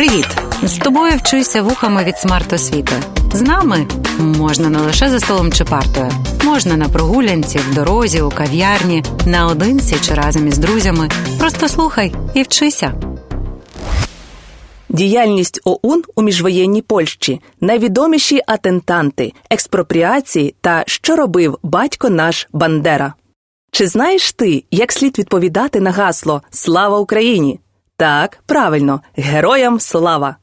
Привіт! З тобою вчуся вухами від смарт-освіти. З нами можна не лише за столом чи партою, можна на прогулянці, в дорозі, у кав'ярні, наодинці чи разом із друзями. Просто слухай і вчися. Діяльність ОУН у міжвоєнній Польщі, найвідоміші атентанти, експропріації та що робив батько наш Бандера. Чи знаєш ти, як слід відповідати на гасло Слава Україні? Так, правильно, героям слава.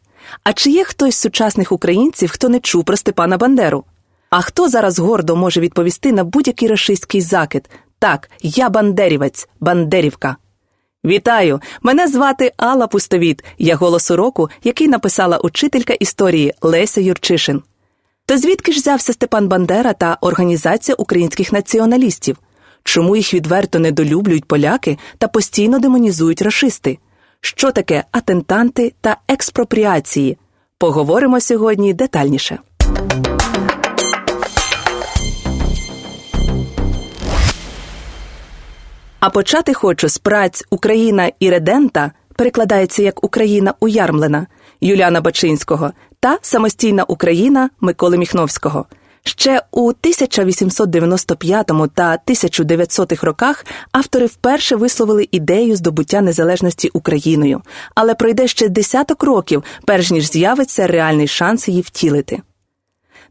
А чи є хтось з сучасних українців, хто не чув про Степана Бандеру? А хто зараз гордо може відповісти на будь-який рашистський закид? Так, я бандерівець, бандерівка. Вітаю! Мене звати Алла Пустовіт. Я голос уроку, який написала учителька історії Леся Юрчишин. То звідки ж взявся Степан Бандера та Організація українських націоналістів? Чому їх відверто недолюблюють поляки та постійно демонізують рашисти? Що таке атентанти та експропріації? Поговоримо сьогодні детальніше. А почати хочу з праць Україна і Редента перекладається як Україна уярмлена Юліана Бачинського та Самостійна Україна Миколи Міхновського. Ще у 1895 та 1900 роках автори вперше висловили ідею здобуття незалежності Україною, але пройде ще десяток років, перш ніж з'явиться реальний шанс її втілити.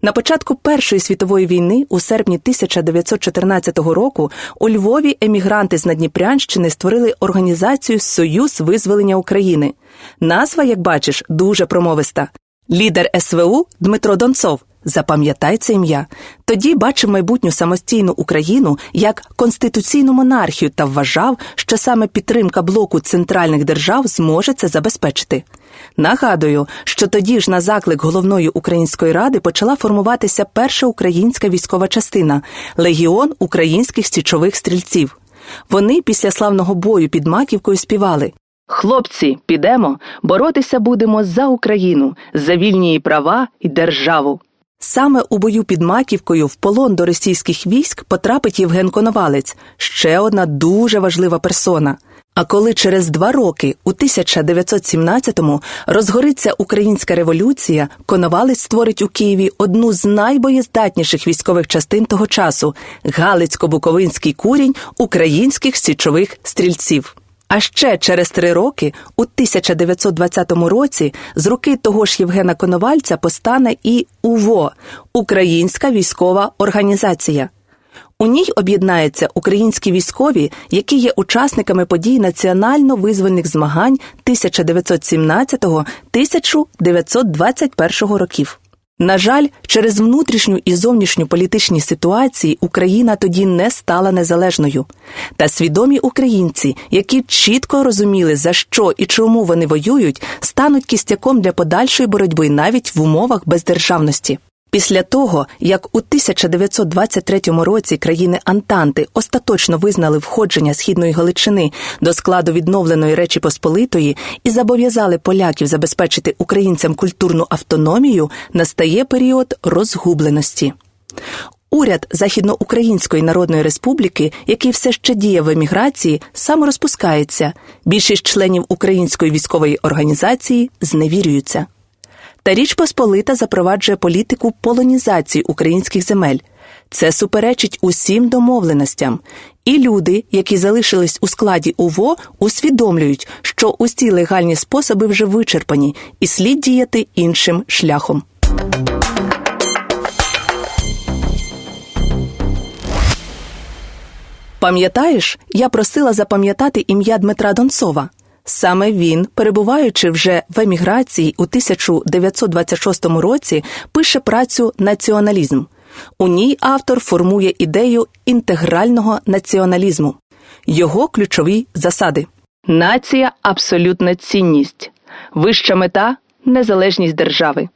На початку Першої світової війни, у серпні 1914 року, у Львові емігранти з Надніпрянщини створили організацію Союз визволення України. Назва, як бачиш, дуже промовиста. Лідер СВУ Дмитро Донцов. Запам'ятай це ім'я. Тоді бачив майбутню самостійну Україну як конституційну монархію та вважав, що саме підтримка блоку центральних держав зможе це забезпечити. Нагадую, що тоді ж на заклик головної української ради почала формуватися перша українська військова частина легіон українських січових стрільців. Вони після славного бою під маківкою співали. Хлопці, підемо, боротися будемо за Україну, за вільні права і державу. Саме у бою під Маківкою в полон до російських військ потрапить Євген Коновалець, ще одна дуже важлива персона. А коли через два роки, у 1917-му, розгориться українська революція, Коновалець створить у Києві одну з найбоєздатніших військових частин того часу Галицько-Буковинський курінь українських січових стрільців. А ще через три роки, у 1920 році, з руки того ж Євгена Коновальця постане і УВО Українська військова організація. У ній об'єднаються українські військові, які є учасниками подій національно-визвольних змагань 1917-1921 років. На жаль, через внутрішню і зовнішню політичні ситуації Україна тоді не стала незалежною. Та свідомі українці, які чітко розуміли, за що і чому вони воюють, стануть кістяком для подальшої боротьби навіть в умовах бездержавності. Після того, як у 1923 році країни Антанти остаточно визнали входження східної Галичини до складу відновленої Речі Посполитої і зобов'язали поляків забезпечити українцям культурну автономію, настає період розгубленості. Уряд Західноукраїнської Народної Республіки, який все ще діє в еміграції, саморозпускається. Більшість членів української військової організації зневірюються. Та Річ Посполита запроваджує політику полонізації українських земель. Це суперечить усім домовленостям. І люди, які залишились у складі УВО, усвідомлюють, що усі легальні способи вже вичерпані, і слід діяти іншим шляхом. Пам'ятаєш, я просила запам'ятати ім'я Дмитра Донцова. Саме він, перебуваючи вже в еміграції у 1926 році, пише працю Націоналізм. У ній автор формує ідею інтегрального націоналізму, його ключові засади. Нація абсолютна цінність, вища мета незалежність держави.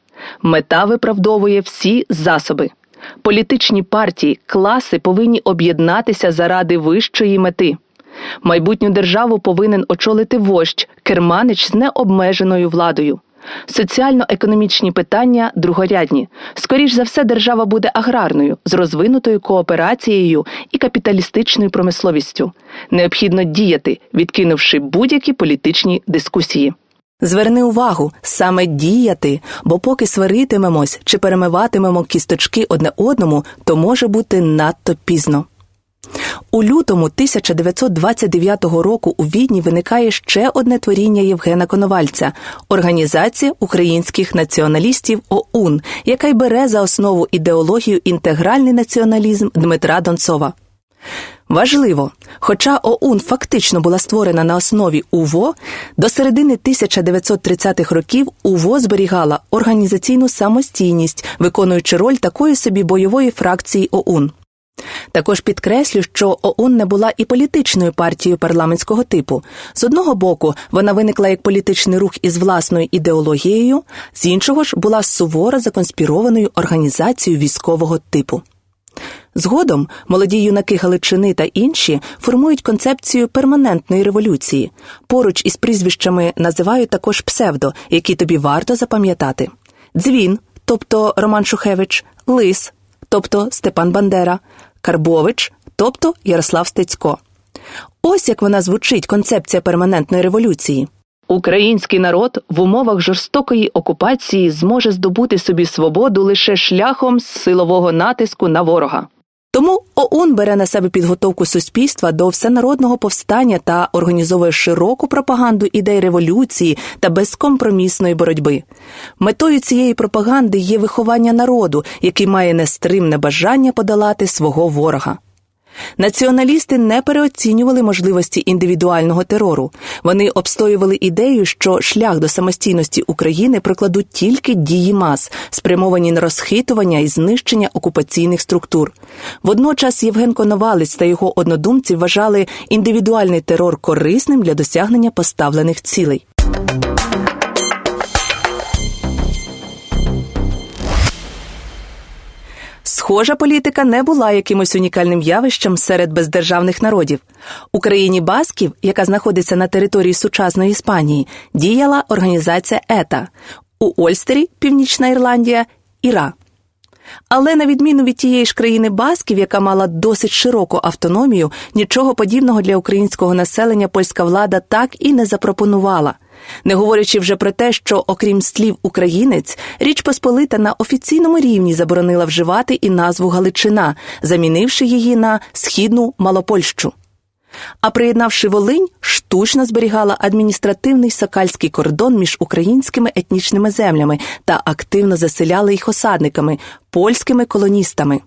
Мета виправдовує всі засоби. Політичні партії, класи повинні об'єднатися заради вищої мети. Майбутню державу повинен очолити вождь, керманич з необмеженою владою. Соціально-економічні питання другорядні. Скоріш за все, держава буде аграрною з розвинутою кооперацією і капіталістичною промисловістю. Необхідно діяти, відкинувши будь-які політичні дискусії. Зверни увагу, саме діяти, бо поки сваритимемось чи перемиватимемо кісточки одне одному, то може бути надто пізно. У лютому 1929 року у Відні виникає ще одне творіння Євгена Коновальця Організація українських націоналістів ОУН, яка й бере за основу ідеологію інтегральний націоналізм Дмитра Донцова. Важливо, хоча ОУН фактично була створена на основі УВО, до середини 1930-х років УВО зберігала організаційну самостійність, виконуючи роль такої собі бойової фракції ОУН. Також підкреслю, що ОУН не була і політичною партією парламентського типу. З одного боку, вона виникла як політичний рух із власною ідеологією, з іншого ж була суворо законспірованою організацією військового типу. Згодом молоді юнаки Галичини та інші формують концепцію перманентної революції. Поруч із прізвищами називають також псевдо, які тобі варто запам'ятати: Дзвін, тобто Роман Шухевич, Лис, тобто Степан Бандера, Карбович, тобто Ярослав Стецько. Ось як вона звучить концепція перманентної революції. Український народ в умовах жорстокої окупації зможе здобути собі свободу лише шляхом силового натиску на ворога. Тому ОУН бере на себе підготовку суспільства до всенародного повстання та організовує широку пропаганду ідей революції та безкомпромісної боротьби. Метою цієї пропаганди є виховання народу, який має нестримне бажання подолати свого ворога. Націоналісти не переоцінювали можливості індивідуального терору. Вони обстоювали ідею, що шлях до самостійності України прокладуть тільки дії мас, спрямовані на розхитування і знищення окупаційних структур. Водночас Євген Коновалець та його однодумці вважали індивідуальний терор корисним для досягнення поставлених цілей. Схожа політика не була якимось унікальним явищем серед бездержавних народів. У країні Басків, яка знаходиться на території сучасної Іспанії, діяла організація ЕТА, у Ольстері, Північна Ірландія, Іра. Але на відміну від тієї ж країни Басків, яка мала досить широку автономію, нічого подібного для українського населення польська влада так і не запропонувала. Не говорячи вже про те, що, окрім слів українець, Річ Посполита на офіційному рівні заборонила вживати і назву Галичина, замінивши її на східну Малопольщу. А приєднавши Волинь, штучно зберігала адміністративний сокальський кордон між українськими етнічними землями та активно заселяла їх осадниками, польськими колоністами.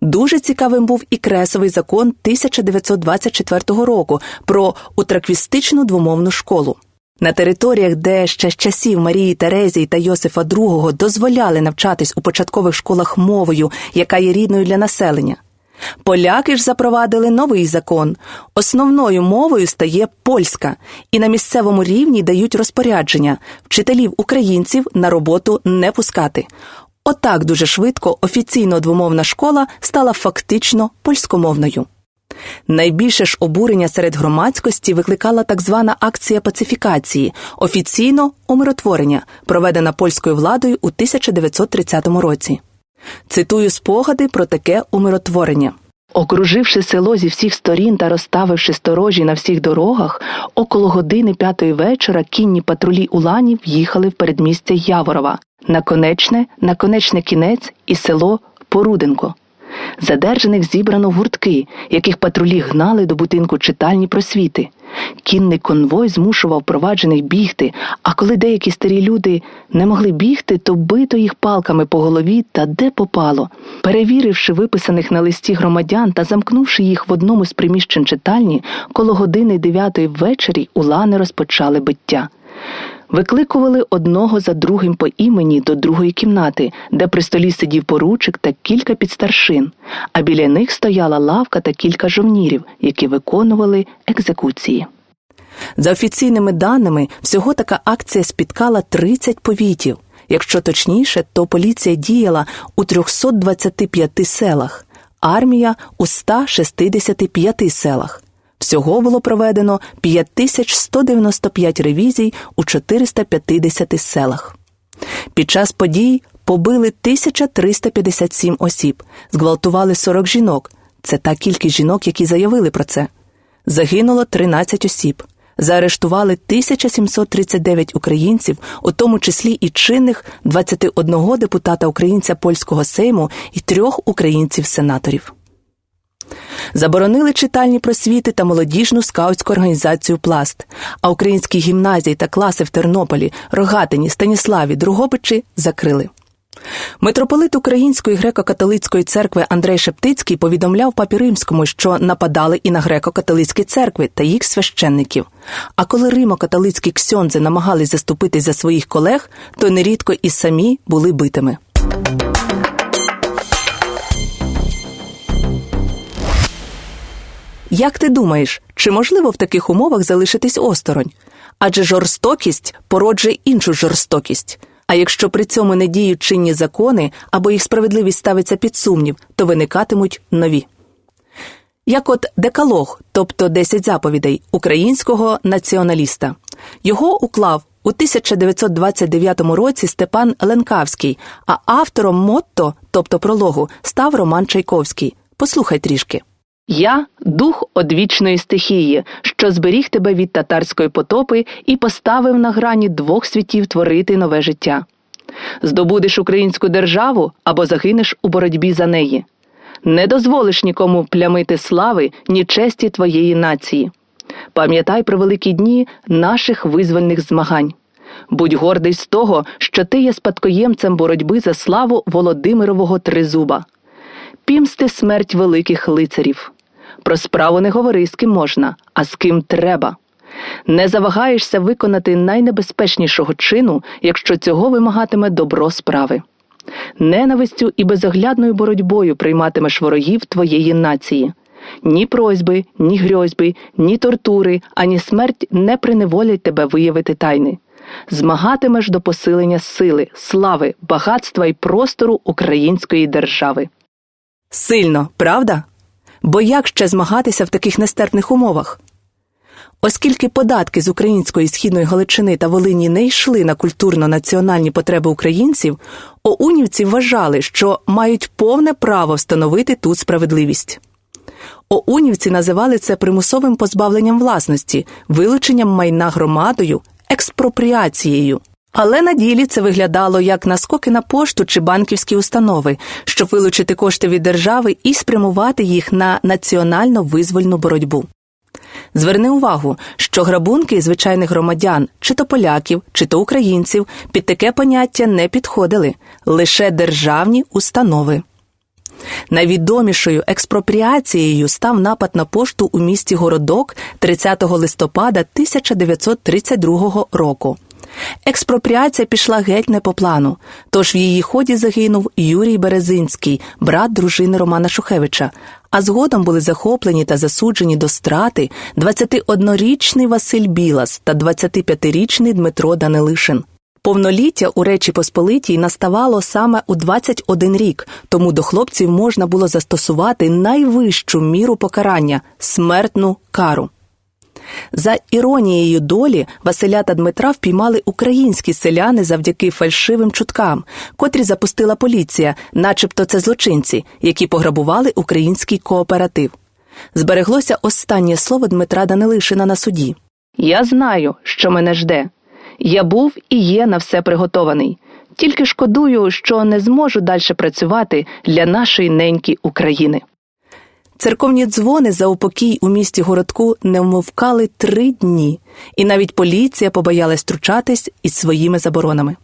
Дуже цікавим був і кресовий закон 1924 року про утраквістичну двомовну школу. На територіях, де ще з часів Марії Терезії та Йосифа II дозволяли навчатись у початкових школах мовою, яка є рідною для населення. Поляки ж запровадили новий закон. Основною мовою стає польська, і на місцевому рівні дають розпорядження вчителів українців на роботу не пускати. Отак дуже швидко офіційно двомовна школа стала фактично польськомовною. Найбільше ж обурення серед громадськості викликала так звана акція пацифікації, офіційно умиротворення, проведена польською владою у 1930 році. Цитую спогади про таке умиротворення. Окруживши село зі всіх сторін та розставивши сторожі на всіх дорогах, около години п'ятої вечора кінні патрулі уланів їхали в передмістя Яворова, на конечне, на конечне кінець і село Поруденко. Задержаних зібрано гуртки, яких патрулі гнали до будинку читальні просвіти. Кінний конвой змушував проваджених бігти, а коли деякі старі люди не могли бігти, то бито їх палками по голові та де попало. Перевіривши виписаних на листі громадян та замкнувши їх в одному з приміщень читальні, коло години дев'ятої ввечері улани розпочали биття. Викликували одного за другим по імені до другої кімнати, де при столі сидів поручик та кілька підстаршин, а біля них стояла лавка та кілька жовнірів, які виконували екзекуції. За офіційними даними, всього така акція спіткала 30 повітів. Якщо точніше, то поліція діяла у 325 селах, армія у 165 селах. Всього було проведено 5195 ревізій у 450 селах. Під час подій побили 1357 осіб, зґвалтували 40 жінок. Це та кількість жінок, які заявили про це. Загинуло 13 осіб. Заарештували 1739 українців, у тому числі і чинних 21 депутата українця польського сейму і трьох українців-сенаторів. Заборонили читальні просвіти та молодіжну скаутську організацію Пласт, а українські гімназії та класи в Тернополі, Рогатині, Станіславі, Другобичі закрили. Митрополит Української греко-католицької церкви Андрей Шептицький повідомляв папі римському, що нападали і на греко-католицькі церкви та їх священників. А коли римо-католицькі ксьондзи намагались заступитись за своїх колег, то нерідко і самі були битими. Як ти думаєш, чи можливо в таких умовах залишитись осторонь? Адже жорстокість породжує іншу жорстокість. А якщо при цьому не діють чинні закони або їх справедливість ставиться під сумнів, то виникатимуть нові. Як от декалог, тобто 10 заповідей українського націоналіста. Його уклав у 1929 році Степан Ленкавський, а автором мотто, тобто прологу, став Роман Чайковський. Послухай трішки. Я дух одвічної стихії, що зберіг тебе від татарської потопи і поставив на грані двох світів творити нове життя. Здобудеш українську державу або загинеш у боротьбі за неї. Не дозволиш нікому плямити слави ні честі твоєї нації. Пам'ятай про великі дні наших визвольних змагань. Будь гордий з того, що ти є спадкоємцем боротьби за славу Володимирового Тризуба. Пімсти смерть великих лицарів. Про справу не говори з ким можна, а з ким треба. Не завагаєшся виконати найнебезпечнішого чину, якщо цього вимагатиме добро справи. Ненавистю і безоглядною боротьбою прийматимеш ворогів твоєї нації. Ні просьби, ні грьозьби, ні тортури, ані смерть не приневолять тебе виявити тайни. Змагатимеш до посилення сили, слави, багатства і простору української держави. Сильно, правда? Бо як ще змагатися в таких нестерпних умовах? Оскільки податки з української східної Галичини та Волині не йшли на культурно-національні потреби українців, оунівці вважали, що мають повне право встановити тут справедливість. Оунівці називали це примусовим позбавленням власності, вилученням майна громадою, експропріацією. Але на ділі це виглядало як наскоки на пошту чи банківські установи, щоб вилучити кошти від держави і спрямувати їх на національно визвольну боротьбу. Зверни увагу, що грабунки звичайних громадян, чи то поляків, чи то українців, під таке поняття не підходили лише державні установи. Найвідомішою експропріацією став напад на пошту у місті Городок 30 листопада 1932 року. Експропріація пішла геть не по плану, тож в її ході загинув Юрій Березинський, брат дружини Романа Шухевича, а згодом були захоплені та засуджені до страти 21-річний Василь Білас та 25-річний Дмитро Данилишин. Повноліття у Речі Посполитій наставало саме у 21 рік, тому до хлопців можна було застосувати найвищу міру покарання смертну кару. За іронією долі Василя та Дмитра впіймали українські селяни завдяки фальшивим чуткам, котрі запустила поліція, начебто це злочинці, які пограбували український кооператив. Збереглося останнє слово Дмитра Данилишина на суді. Я знаю, що мене жде. Я був і є на все приготований. Тільки шкодую, що не зможу далі працювати для нашої неньки України. Церковні дзвони за упокій у місті городку не вмовкали три дні, і навіть поліція побоялась втручатись із своїми заборонами.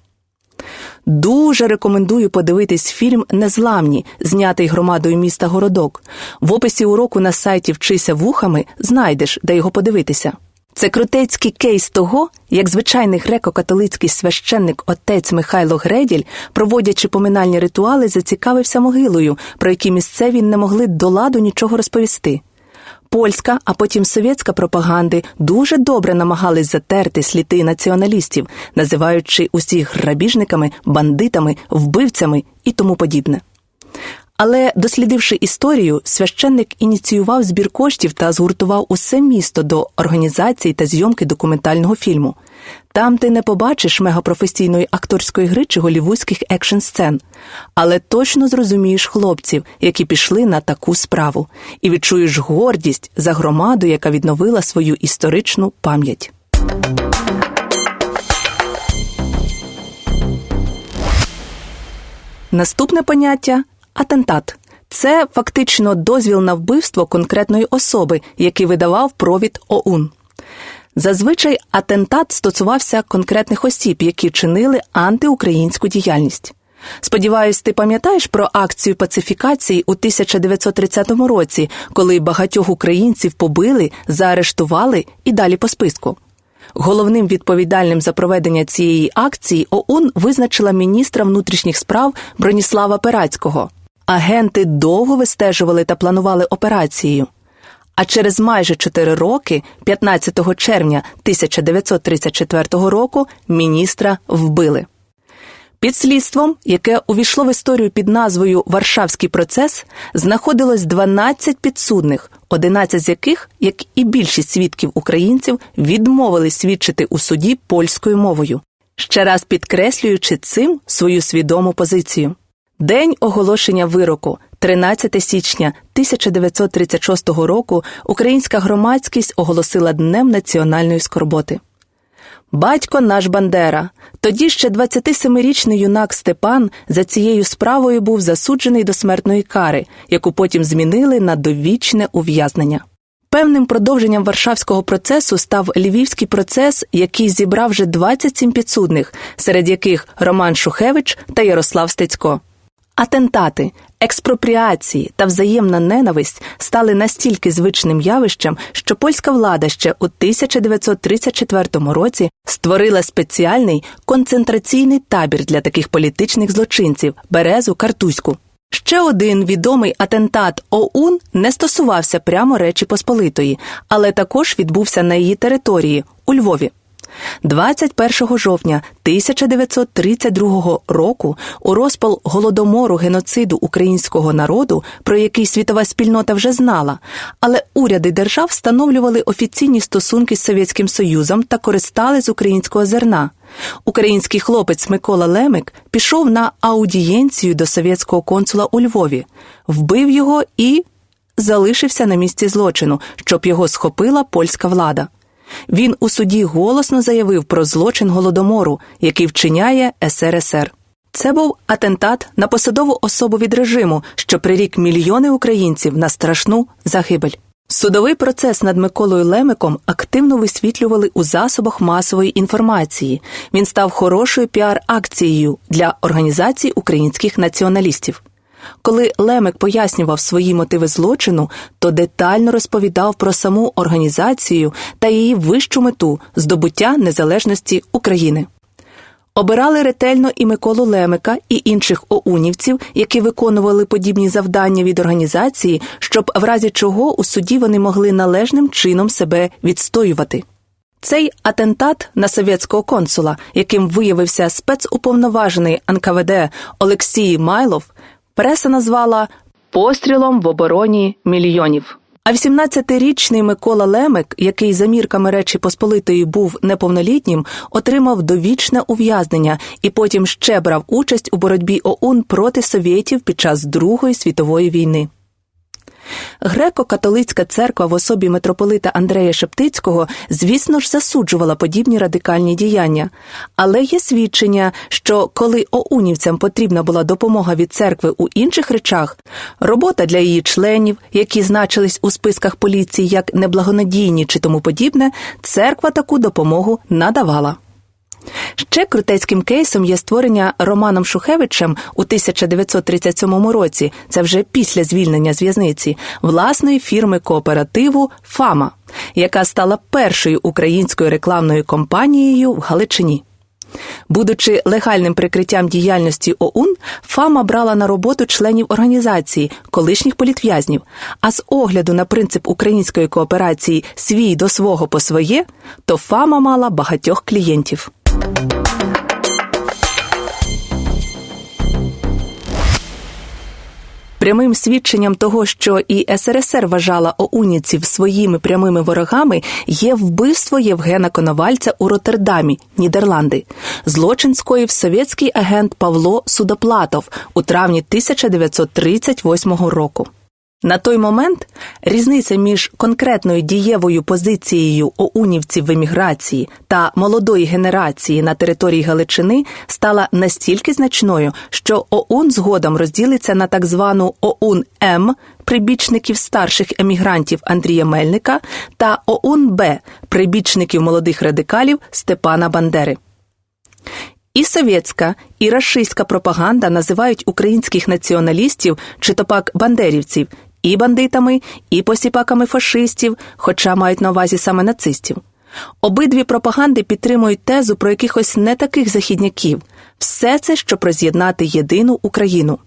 Дуже рекомендую подивитись фільм Незламні, знятий громадою міста Городок. В описі уроку на сайті Вчися вухами знайдеш, де його подивитися. Це крутецький кейс того, як звичайний греко-католицький священник отець Михайло Греділь, проводячи поминальні ритуали, зацікавився могилою, про які місцеві не могли до ладу нічого розповісти. Польська, а потім совєтська пропаганди дуже добре намагались затерти сліди націоналістів, називаючи усіх грабіжниками, бандитами, вбивцями і тому подібне. Але, дослідивши історію, священник ініціював збір коштів та згуртував усе місто до організації та зйомки документального фільму. Там ти не побачиш мегапрофесійної акторської гри чи голівудських екшн сцен, але точно зрозумієш хлопців, які пішли на таку справу, і відчуєш гордість за громаду, яка відновила свою історичну пам'ять. Наступне поняття атентат. Це фактично дозвіл на вбивство конкретної особи, який видавав провід ОУН. Зазвичай атентат стосувався конкретних осіб, які чинили антиукраїнську діяльність. Сподіваюсь, ти пам'ятаєш про акцію пацифікації у 1930 році, коли багатьох українців побили, заарештували і далі по списку. Головним відповідальним за проведення цієї акції ОУН визначила міністра внутрішніх справ Броніслава Перацького. Агенти довго вистежували та планували операцію. А через майже 4 роки, 15 червня 1934 року, міністра вбили. Під слідством, яке увійшло в історію під назвою Варшавський процес, знаходилось 12 підсудних, 11 з яких, як і більшість свідків українців, відмовили свідчити у суді польською мовою, ще раз підкреслюючи цим свою свідому позицію. День оголошення вироку, 13 січня 1936 року, українська громадськість оголосила Днем національної скорботи. Батько наш Бандера. Тоді ще 27-річний юнак Степан за цією справою був засуджений до смертної кари, яку потім змінили на довічне ув'язнення. Певним продовженням Варшавського процесу став Львівський процес, який зібрав вже 27 підсудних, серед яких Роман Шухевич та Ярослав Стецько. Атентати, експропріації та взаємна ненависть стали настільки звичним явищем, що польська влада ще у 1934 році створила спеціальний концентраційний табір для таких політичних злочинців Березу Картузьку. Ще один відомий атентат ОУН не стосувався прямо Речі Посполитої, але також відбувся на її території у Львові. 21 жовтня 1932 року у розпал голодомору геноциду українського народу, про який світова спільнота вже знала, але уряди держав встановлювали офіційні стосунки з Совєтським Союзом та користали з українського зерна. Український хлопець Микола Лемик пішов на аудієнцію до совєтського консула у Львові, вбив його і залишився на місці злочину, щоб його схопила польська влада. Він у суді голосно заявив про злочин голодомору, який вчиняє СРСР. Це був атентат на посадову особу від режиму, що прирік мільйони українців на страшну загибель. Судовий процес над Миколою Лемиком активно висвітлювали у засобах масової інформації. Він став хорошою піар-акцією для організацій українських націоналістів. Коли Лемик пояснював свої мотиви злочину, то детально розповідав про саму організацію та її вищу мету здобуття незалежності України. Обирали ретельно і Миколу Лемика, і інших оунівців, які виконували подібні завдання від організації, щоб в разі чого у суді вони могли належним чином себе відстоювати. Цей атентат на совєтського консула, яким виявився спецуповноважений НКВД Олексій Майлов, преса назвала пострілом в обороні мільйонів. А 18-річний Микола Лемик, який за мірками Речі Посполитої був неповнолітнім, отримав довічне ув'язнення і потім ще брав участь у боротьбі ОУН проти совєтів під час Другої світової війни. Греко-католицька церква в особі митрополита Андрея Шептицького, звісно ж, засуджувала подібні радикальні діяння, але є свідчення, що коли оунівцям потрібна була допомога від церкви у інших речах, робота для її членів, які значились у списках поліції як неблагонадійні чи тому подібне, церква таку допомогу надавала. Ще крутецьким кейсом є створення Романом Шухевичем у 1937 році, це вже після звільнення з в'язниці, власної фірми кооперативу Фама, яка стала першою українською рекламною компанією в Галичині. Будучи легальним прикриттям діяльності ОУН, Фама брала на роботу членів організації, колишніх політв'язнів. А з огляду на принцип української кооперації свій до свого по своє, то Фама мала багатьох клієнтів. Прямим свідченням того, що і СРСР вважала оунівців своїми прямими ворогами, є вбивство Євгена Коновальця у Роттердамі, Нідерланди. Злочин скоїв совєтський агент Павло Судоплатов у травні 1938 року. На той момент різниця між конкретною дієвою позицією оунівців в еміграції та молодої генерації на території Галичини стала настільки значною, що ОУН згодом розділиться на так звану ОУН М прибічників старших емігрантів Андрія Мельника та ОУН Б прибічників молодих радикалів Степана Бандери. І совєтська, і рашистська пропаганда називають українських націоналістів чи то пак бандерівців і бандитами, і посіпаками фашистів, хоча мають на увазі саме нацистів. Обидві пропаганди підтримують тезу про якихось не таких західняків. Все це, щоб роз'єднати єдину Україну.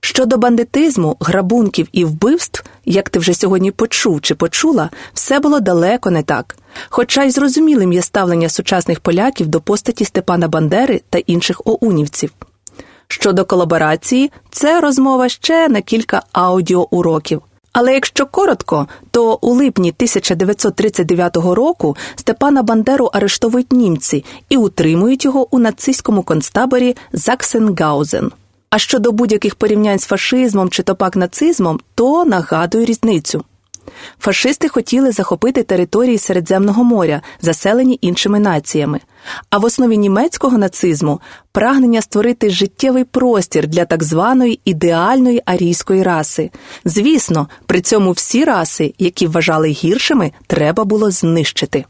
Щодо бандитизму, грабунків і вбивств, як ти вже сьогодні почув чи почула, все було далеко не так. Хоча й зрозумілим є ставлення сучасних поляків до постаті Степана Бандери та інших оунівців. Щодо колаборації, це розмова ще на кілька аудіоуроків. Але якщо коротко, то у липні 1939 року Степана Бандеру арештовують німці і утримують його у нацистському концтаборі Заксенгаузен. А щодо будь-яких порівнянь з фашизмом чи то пак нацизмом, то нагадую різницю. Фашисти хотіли захопити території Середземного моря, заселені іншими націями. А в основі німецького нацизму прагнення створити життєвий простір для так званої ідеальної арійської раси. Звісно, при цьому всі раси, які вважали гіршими, треба було знищити.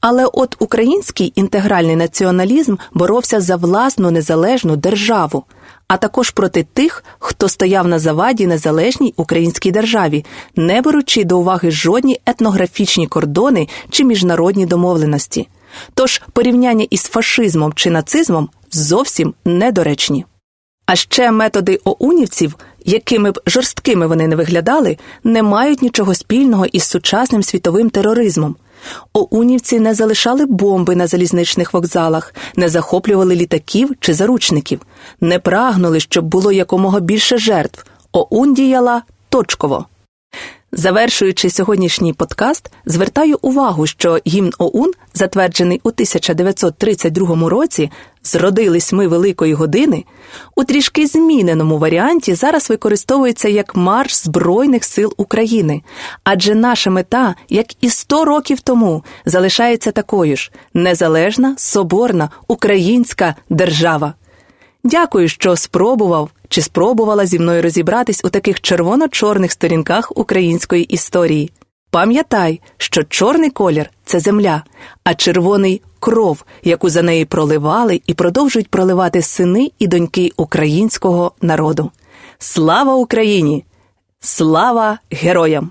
Але от український інтегральний націоналізм боровся за власну незалежну державу, а також проти тих, хто стояв на заваді незалежній українській державі, не беручи до уваги жодні етнографічні кордони чи міжнародні домовленості. Тож порівняння із фашизмом чи нацизмом зовсім недоречні. А ще методи оунівців, якими б жорсткими вони не виглядали, не мають нічого спільного із сучасним світовим тероризмом. Оунівці не залишали бомби на залізничних вокзалах, не захоплювали літаків чи заручників, не прагнули, щоб було якомога більше жертв. ОУН діяла точково. Завершуючи сьогоднішній подкаст, звертаю увагу, що гімн ОУН, затверджений у 1932 році, зродились ми великої години, у трішки зміненому варіанті зараз використовується як марш Збройних сил України, адже наша мета, як і 100 років тому, залишається такою ж незалежна, соборна, українська держава. Дякую, що спробував чи спробувала зі мною розібратись у таких червоно-чорних сторінках української історії. Пам'ятай, що чорний колір це земля, а червоний кров, яку за неї проливали і продовжують проливати сини і доньки українського народу. Слава Україні! Слава героям!